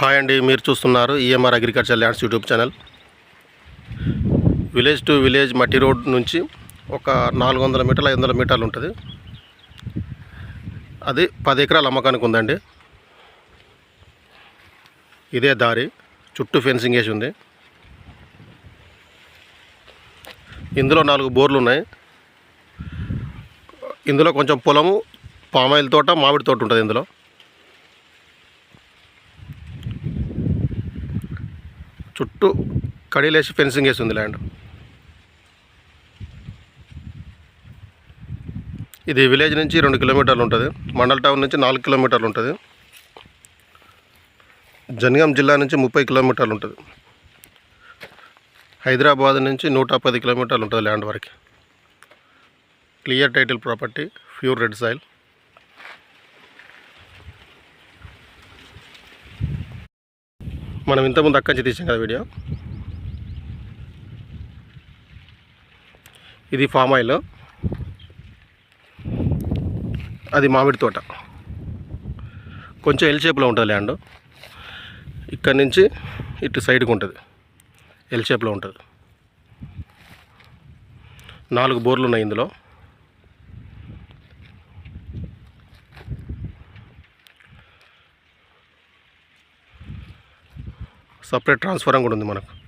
Hi అండి మీరు చూస్తున్నారు EMR agriculture lands YouTube channel. Village to village మట్టి రోడ్ నుంచి ఒక నాలుగు వందల మీటర్ల ఐదు వందల మీటర్లు ఉంటుంది. అది పది ఎకరాల అమ్మకానికి ఉందండి. ఇదే దారి చుట్టూ ఫెన్సింగ్ వేసి ఉంది. ఇందులో నాలుగు బోర్లు ఉన్నాయి. ఇందులో కొంచెం పొలము పామాయిల్ తోట మామిడి తోట ఉంటుంది ఇందులో. చుట్టూ కడీలేసి ఫెన్సింగ్ వేసి ఉంది ల్యాండ్. ఇది విలేజ్ నుంచి రెండు కిలోమీటర్లు ఉంటుంది. మండల్ టౌన్ నుంచి నాలుగు కిలోమీటర్లు ఉంటుంది. జనగాం జిల్లా నుంచి ముప్పై కిలోమీటర్లు ఉంటుంది. హైదరాబాద్ నుంచి నూట పది కిలోమీటర్లు ఉంటుంది ల్యాండ్ వరకు. Clear title property pure red soil. మనం ఇంతకుముందు అక్కడి నుంచి తీసాం కదా వీడియో? ఇది ఫామ్ ఆయిల్. అది మామిడి తోట. కొంచెం ఎల్ షేప్లో ఉంటుంది ల్యాండ్ ఇక్కడ నుంచి ఇటు సైడ్కి ఉంటుంది. ఎల్ షేప్లో ఉంటుంది. నాలుగు బోర్లు ఉన్నాయి ఇందులో. సపరేట్ ట్రాన్స్ఫారం కూడా ఉంది మనకు.